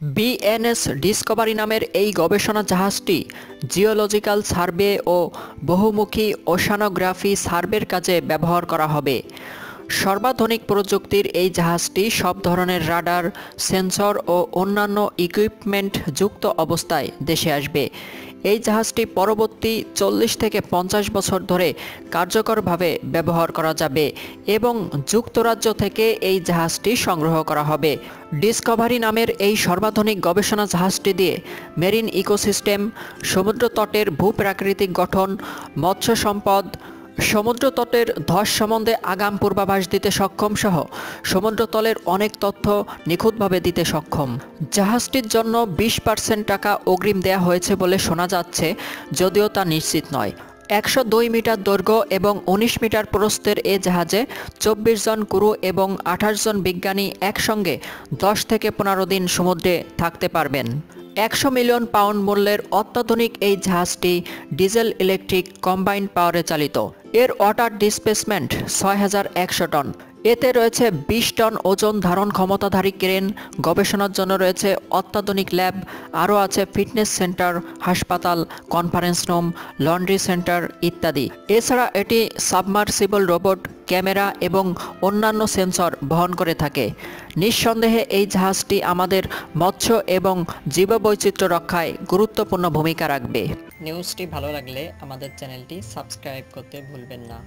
BNS Discovery নামের এই গবেষণা জাহাজটি জিওলজিক্যাল সার্ভে ও বহুমুখী ওশানোগ্রাফি সার্ভের কাজে ব্যবহার করা হবে। সর্বাধুনিক প্রযুক্তির এই জাহাজটি সব ধরনের রাডার, সেন্সর ও অন্যান্য ইকুইপমেন্ট যুক্ত অবস্থায় দেশে আসবে। এই জাহাজটি পরবর্তী চল্লিশ থেকে পঞ্চাশ বছর ধরে কার্যকরভাবে ব্যবহার করা যাবে এবং যুক্তরাজ্য থেকে এই জাহাজটি সংগ্রহ করা হবে। ডিসকভারি নামের এই সর্বাধুনিক গবেষণা জাহাজটি দিয়ে মেরিন ইকোসিস্টেম সমুদ্র তটের ভূপ্রাকৃতিক গঠন, মৎস্য সম্পদ সমুদ্র তটের ধস সম্বন্ধে আগাম পূর্বাভাস দিতে সক্ষম সহ সমুদ্রতলের অনেক তথ্য নিখুঁতভাবে দিতে সক্ষম। জাহাজটির জন্য বিশ পার্সেন্ট টাকা অগ্রিম দেয়া হয়েছে বলে শোনা যাচ্ছে, যদিও তা নিশ্চিত নয়। একশো দুই মিটার দৈর্ঘ্য এবং উনিশ মিটার প্রস্থের এ জাহাজে চব্বিশ জন ক্রু এবং আঠাশ জন বিজ্ঞানী একসঙ্গে দশ থেকে পনেরো দিন সমুদ্রে থাকতে পারবেন। একশো মিলিয়ন পাউন্ড মূল্যের অত্যাধুনিক এই জাহাজটি ডিজেল ইলেকট্রিক কম্বাইন্ড পাওয়ারে চালিত। এর ওয়াটার ডিসপ্লেসমেন্ট ছয় হাজার একশো টন। এতে রয়েছে বিশ টন ওজন ধারণ ক্ষমতাধারী ক্রেন। গবেষণার জন্য রয়েছে অত্যাধুনিক ল্যাব। আরও আছে ফিটনেস সেন্টার, হাসপাতাল, কনফারেন্স রুম, লন্ড্রি সেন্টার ইত্যাদি। এছাড়া এটি সাবমার্সিবল রোবট, ক্যামেরা এবং অন্যান্য সেন্সর বহন করে থাকে। নিঃসন্দেহে এই জাহাজটি আমাদের মৎস্য এবং জীববৈচিত্র্য রক্ষায় গুরুত্বপূর্ণ ভূমিকা রাখবে। নিউজটি ভালো লাগলে আমাদের চ্যানেলটি সাবস্ক্রাইব করতে ভুলবেন না।